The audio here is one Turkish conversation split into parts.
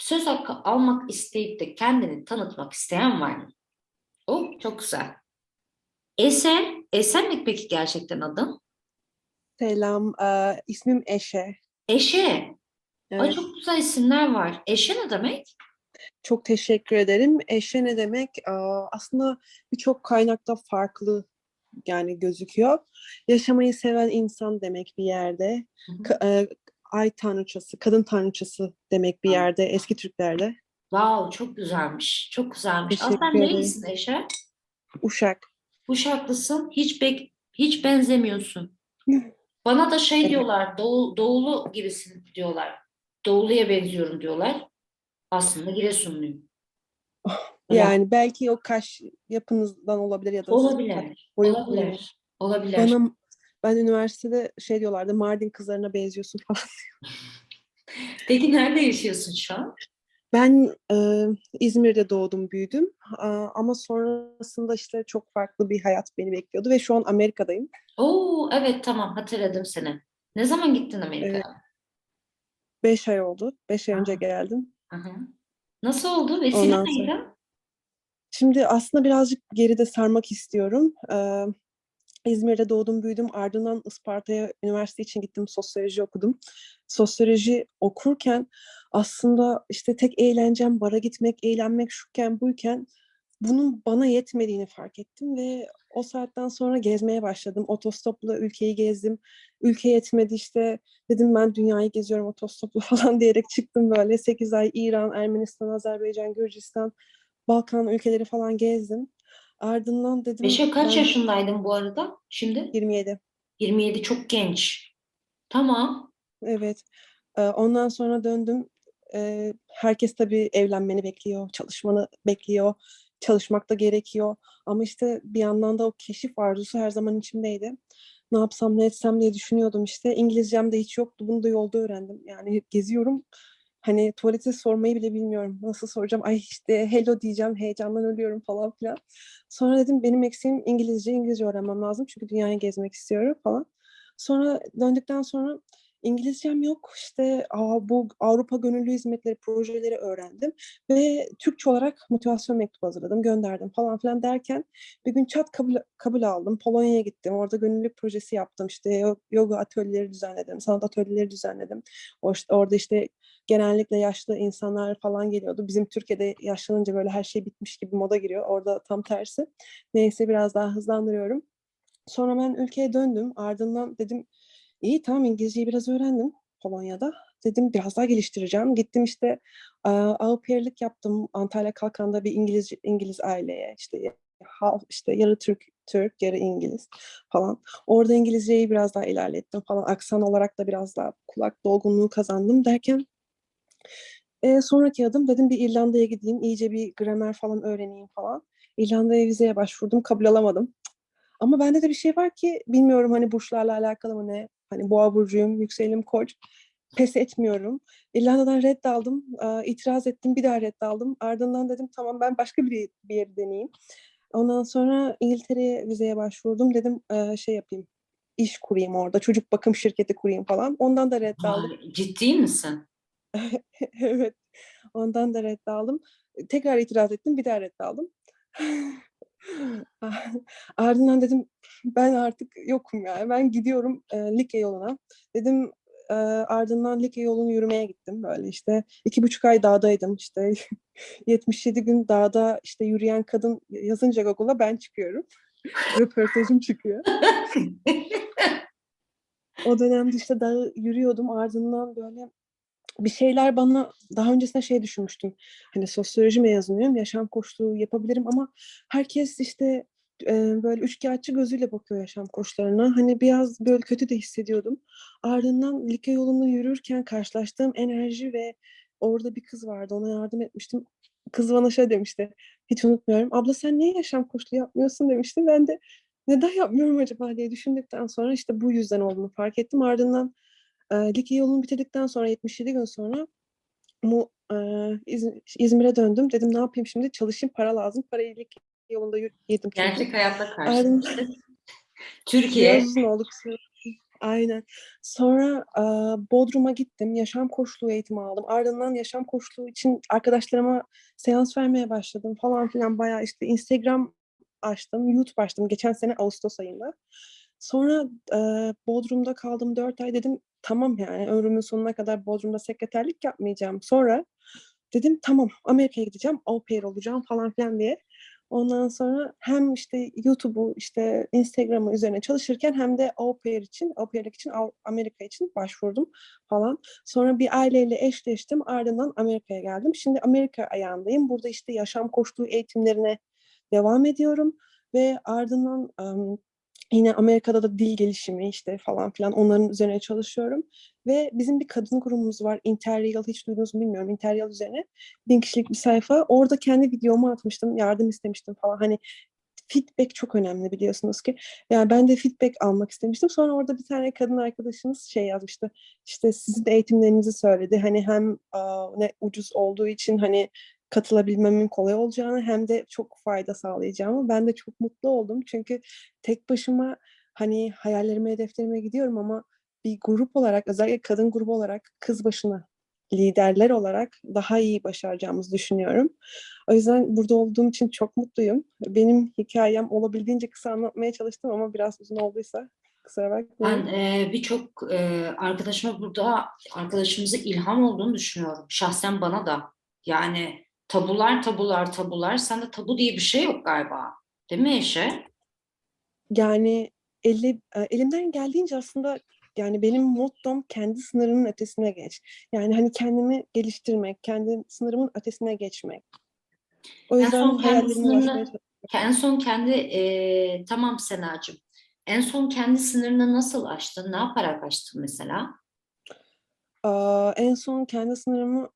söz hakkı almak isteyip de kendini tanıtmak isteyen var mı? O çok güzel. Ese, Esen mi peki gerçekten adın? Selam, eee, ismim Eşe. Eşe. Ay Evet, çok güzel isimler var. Eşe ne demek? çok teşekkür ederim. Eşe ne demek? Aa, aslında birçok kaynakta farklı yani gözüküyor. Yaşamayı seven insan demek bir yerde. Hı hı. Ay tanrıçası, kadın tanrıçası demek bir yerde eski Türklerde. Wow, çok güzelmiş. Çok güzelmiş. Teşekkür ederim. nerelisin Eşe? Uşak. Uşaklısın. Hiç bek hiç benzemiyorsun. Bana da şey Evet. diyorlar. Doğu, doğulu gibisin diyorlar. Doğuluya benziyorum diyorlar. Aslında Giresunluyum. Yani belki o kaş yapınızdan olabilir ya da olabilir. boyun- Olabilir. Olabilir. Bana ben üniversitede şey diyorlardı Mardin kızlarına benziyorsun falan. Peki nerede yaşıyorsun şu an? Ben e, İzmir'de doğdum, büyüdüm. Aa, ama sonrasında işte çok farklı bir hayat beni bekliyordu ve şu an Amerika'dayım. Oo, evet tamam hatırladım seni. Ne zaman gittin Amerika'ya? Beş ay oldu. Beş ay önce Aha. geldim. Aha. Nasıl oldu? Vesile neydi? Şimdi aslında birazcık geride sarmak istiyorum. Ee, İzmir'de doğdum, büyüdüm. Ardından Isparta'ya üniversite için gittim. Sosyoloji okudum. Sosyoloji okurken aslında işte tek eğlencem bara gitmek, eğlenmek şukken buyken bunun bana yetmediğini fark ettim ve o saatten sonra gezmeye başladım. Otostopla ülkeyi gezdim. Ülke yetmedi işte dedim ben dünyayı geziyorum otostopla falan diyerek çıktım böyle. 8 ay İran, Ermenistan, Azerbaycan, Gürcistan, Balkan ülkeleri falan gezdim. Ardından dedim Beşe kaç ben yaşındaydın bu arada şimdi? 27. 27 çok genç. Tamam. Evet. Ee, Ondan sonra döndüm. Ee, Herkes tabii evlenmeni bekliyor, çalışmanı bekliyor. Çalışmak da gerekiyor. Ama işte bir yandan da o keşif arzusu her zaman içimdeydi. Ne yapsam ne etsem diye düşünüyordum işte. İngilizcem de hiç yoktu. Bunu da yolda öğrendim. Yani hep geziyorum. Hani tuvalete sormayı bile bilmiyorum. Nasıl soracağım? Ay işte hello diyeceğim. Heyecandan ölüyorum falan filan. Sonra dedim benim eksiğim İngilizce. İngilizce öğrenmem lazım. Çünkü dünyayı gezmek istiyorum falan. Sonra döndükten sonra İngilizcem yok. İşte aa, bu Avrupa Gönüllü Hizmetleri projeleri öğrendim ve Türkçe olarak motivasyon mektubu hazırladım, gönderdim falan filan derken bir gün çat kabul, kabul aldım. Polonya'ya gittim. Orada gönüllülük projesi yaptım. İşte yo- yoga atölyeleri düzenledim, sanat atölyeleri düzenledim. O işte, orada işte genellikle yaşlı insanlar falan geliyordu. Bizim Türkiye'de yaşlanınca böyle her şey bitmiş gibi moda giriyor. Orada tam tersi. Neyse biraz daha hızlandırıyorum. Sonra ben ülkeye döndüm. Ardından dedim İyi tamam İngilizceyi biraz öğrendim Polonya'da. Dedim biraz daha geliştireceğim. Gittim işte au pair'lik yaptım Antalya Kalkan'da bir İngiliz İngiliz aileye. İşte halk işte yarı Türk Türk yarı İngiliz falan. Orada İngilizceyi biraz daha ilerlettim falan. Aksan olarak da biraz daha kulak dolgunluğu kazandım derken e, sonraki adım dedim bir İrlanda'ya gideyim. iyice bir gramer falan öğreneyim falan. İrlanda'ya vizeye başvurdum. Kabul alamadım. Ama bende de bir şey var ki bilmiyorum hani burçlarla alakalı mı ne? Hani boğa burcuyum, yükselenim koç. Pes etmiyorum. İrlanda'dan red aldım. e, itiraz ettim. Bir daha red aldım. Ardından dedim tamam ben başka bir, bir yeri deneyeyim. Ondan sonra İngiltere'ye vizeye başvurdum. Dedim e, şey yapayım. iş kurayım orada. Çocuk bakım şirketi kurayım falan. Ondan da red aldım. Ciddi misin? evet. Ondan da red aldım. Tekrar itiraz ettim. Bir daha red aldım. Ardından dedim ben artık yokum ya. Ben gidiyorum e, Likya yoluna. Dedim e, ardından Likya yolunu yürümeye gittim böyle işte. iki buçuk ay dağdaydım işte. 77 gün dağda işte yürüyen kadın yazınca Google'a ben çıkıyorum. Röportajım çıkıyor. O dönemde işte dağı yürüyordum ardından böyle bir şeyler bana daha öncesinde şey düşünmüştüm. Hani sosyoloji mezunuyum, yaşam koçluğu yapabilirim ama herkes işte e, böyle üçkağıtçı gözüyle bakıyor yaşam koçlarına. Hani biraz böyle kötü de hissediyordum. Ardından Likya yolunu yürürken karşılaştığım enerji ve orada bir kız vardı ona yardım etmiştim. Kız bana şey demişti, hiç unutmuyorum. Abla sen niye yaşam koçluğu yapmıyorsun demişti. Ben de neden yapmıyorum acaba diye düşündükten sonra işte bu yüzden olduğunu fark ettim. Ardından e, Likya yolunu bitirdikten sonra 77 gün sonra mu, e, İz- İzmir'e döndüm. Dedim ne yapayım şimdi? Çalışayım, para lazım. Parayı Likya yolunda yedim. Gerçek hayatta karşılaştık. Türkiye Aynen. Sonra e, Bodrum'a gittim. Yaşam koçluğu eğitimi aldım. Ardından yaşam koçluğu için arkadaşlarıma seans vermeye başladım falan filan. Bayağı işte Instagram açtım, YouTube açtım geçen sene Ağustos ayında. Sonra e, Bodrum'da kaldım 4 ay dedim tamam yani ömrümün sonuna kadar Bodrum'da sekreterlik yapmayacağım. Sonra dedim tamam Amerika'ya gideceğim, au pair olacağım falan filan diye. Ondan sonra hem işte YouTube'u işte Instagram'ı üzerine çalışırken hem de au pair için, au pairlik için Amerika için başvurdum falan. Sonra bir aileyle eşleştim. Ardından Amerika'ya geldim. Şimdi Amerika ayağındayım. Burada işte yaşam koçluğu eğitimlerine devam ediyorum ve ardından ım, yine Amerika'da da dil gelişimi işte falan filan onların üzerine çalışıyorum. Ve bizim bir kadın grubumuz var. Interreal hiç duydunuz mu bilmiyorum. Interreal üzerine bin kişilik bir sayfa. Orada kendi videomu atmıştım. Yardım istemiştim falan. Hani feedback çok önemli biliyorsunuz ki. Yani ben de feedback almak istemiştim. Sonra orada bir tane kadın arkadaşımız şey yazmıştı. İşte sizin eğitimlerinizi söyledi. Hani hem aa, ne ucuz olduğu için hani katılabilmemin kolay olacağını hem de çok fayda sağlayacağımı. Ben de çok mutlu oldum. Çünkü tek başıma hani hayallerime, hedeflerime gidiyorum ama bir grup olarak özellikle kadın grubu olarak kız başına liderler olarak daha iyi başaracağımızı düşünüyorum. O yüzden burada olduğum için çok mutluyum. Benim hikayem olabildiğince kısa anlatmaya çalıştım ama biraz uzun olduysa kusura bakmayın. Ben e, birçok e, arkadaşıma burada arkadaşımıza ilham olduğunu düşünüyorum. Şahsen bana da. Yani tabular tabular tabular. Sende tabu diye bir şey yok galiba. Değil mi Eşe? Yani eli, e, elimden geldiğince aslında yani benim mottom kendi sınırının ötesine geç. Yani hani kendimi geliştirmek, kendi sınırımın ötesine geçmek. O En yüzden son kendi çalışıyorum. En son kendi e, tamam Senacığım. En son kendi sınırını nasıl aştın? Ne yaparak aştın mesela? Aa, en son kendi sınırımı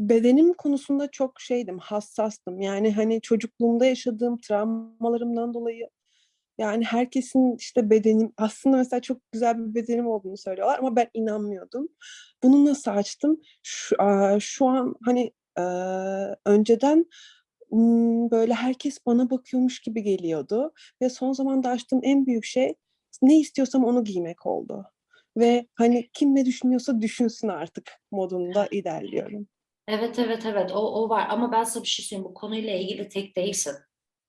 bedenim konusunda çok şeydim, hassastım. Yani hani çocukluğumda yaşadığım travmalarımdan dolayı yani herkesin işte bedenim aslında mesela çok güzel bir bedenim olduğunu söylüyorlar ama ben inanmıyordum. Bunu nasıl açtım? Şu, şu an hani önceden böyle herkes bana bakıyormuş gibi geliyordu ve son zamanda açtığım en büyük şey ne istiyorsam onu giymek oldu. Ve hani kim ne düşünüyorsa düşünsün artık modunda ilerliyorum. Evet evet evet o, o var ama ben sana bir şey söyleyeyim bu konuyla ilgili tek değilsin.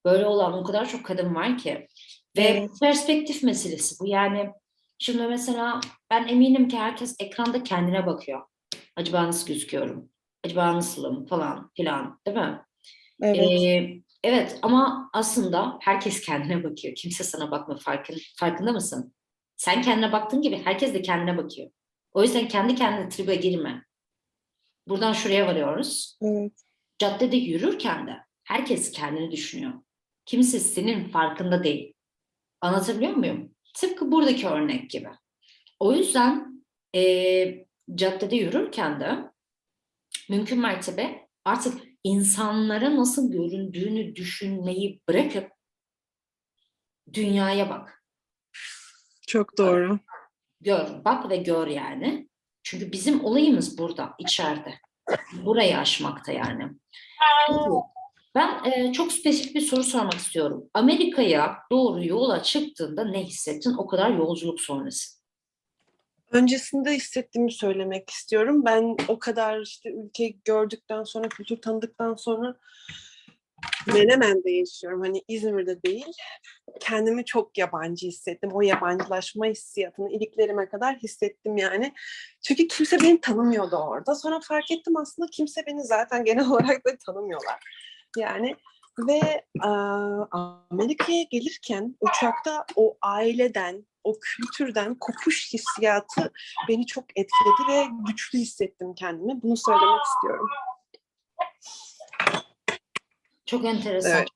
Böyle olan o kadar çok kadın var ki. Ve Evet. perspektif meselesi bu yani şimdi mesela ben eminim ki herkes ekranda kendine bakıyor. Acaba nasıl gözüküyorum? Acaba nasılım falan filan değil mi? Evet. Ee, evet ama aslında herkes kendine bakıyor. Kimse sana bakma farkın, farkında mısın? Sen kendine baktığın gibi herkes de kendine bakıyor. O yüzden kendi kendine tribe girme. Buradan şuraya varıyoruz. Evet. Caddede yürürken de herkes kendini düşünüyor. Kimse senin farkında değil. Anlatabiliyor muyum? Tıpkı buradaki örnek gibi. O yüzden eee, caddede yürürken de mümkün mertebe artık insanlara nasıl göründüğünü düşünmeyi bırakıp dünyaya bak. Çok doğru. Gör, bak ve gör yani. Çünkü bizim olayımız burada, içeride. Burayı aşmakta yani. Ben e, çok spesifik bir soru sormak istiyorum. Amerika'ya doğru yola çıktığında ne hissettin o kadar yolculuk sonrası? Öncesinde hissettiğimi söylemek istiyorum. Ben o kadar işte ülke gördükten sonra, kültür tanıdıktan sonra Menemen'de yaşıyorum. Hani İzmir'de değil. Kendimi çok yabancı hissettim. O yabancılaşma hissiyatını iliklerime kadar hissettim yani. Çünkü kimse beni tanımıyordu orada. Sonra fark ettim aslında kimse beni zaten genel olarak da tanımıyorlar. Yani ve Amerika'ya gelirken uçakta o aileden, o kültürden kopuş hissiyatı beni çok etkiledi ve güçlü hissettim kendimi. Bunu söylemek istiyorum. Çok enteresan. Evet.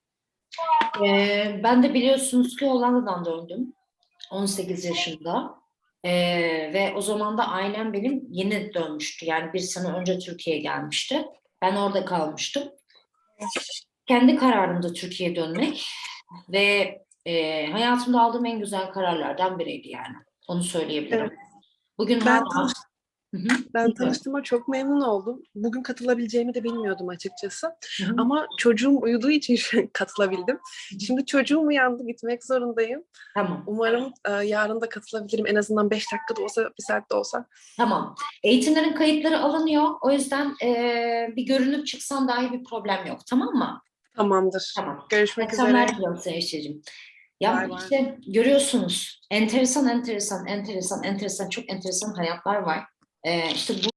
Ee, ben de biliyorsunuz ki Hollanda'dan döndüm. 18 yaşında. Ee, ve o zaman da ailem benim yeni dönmüştü. Yani bir sene önce Türkiye'ye gelmişti. Ben orada kalmıştım. Kendi kararımda Türkiye'ye dönmek ve e, hayatımda aldığım en güzel kararlardan biriydi yani. Onu söyleyebilirim. Evet. Bugün Ben hala... tanış- Hı hı. Ben tanıştığıma çok memnun oldum. Bugün katılabileceğimi de bilmiyordum açıkçası. Hı hı. Ama çocuğum uyuduğu için katılabildim. Şimdi çocuğum uyandı, gitmek zorundayım. Tamam. Umarım e, yarın da katılabilirim. En azından 5 dakika da olsa, bir saat de olsa. Tamam. Eğitimlerin kayıtları alınıyor. O yüzden eee, bir görünüp çıksan dahi bir problem yok. Tamam mı? Tamamdır. Tamam. Görüşmek üzere. Akşamlar diliyorum. Ya bay. işte görüyorsunuz enteresan enteresan enteresan enteresan çok enteresan hayatlar var. Ee, işte bu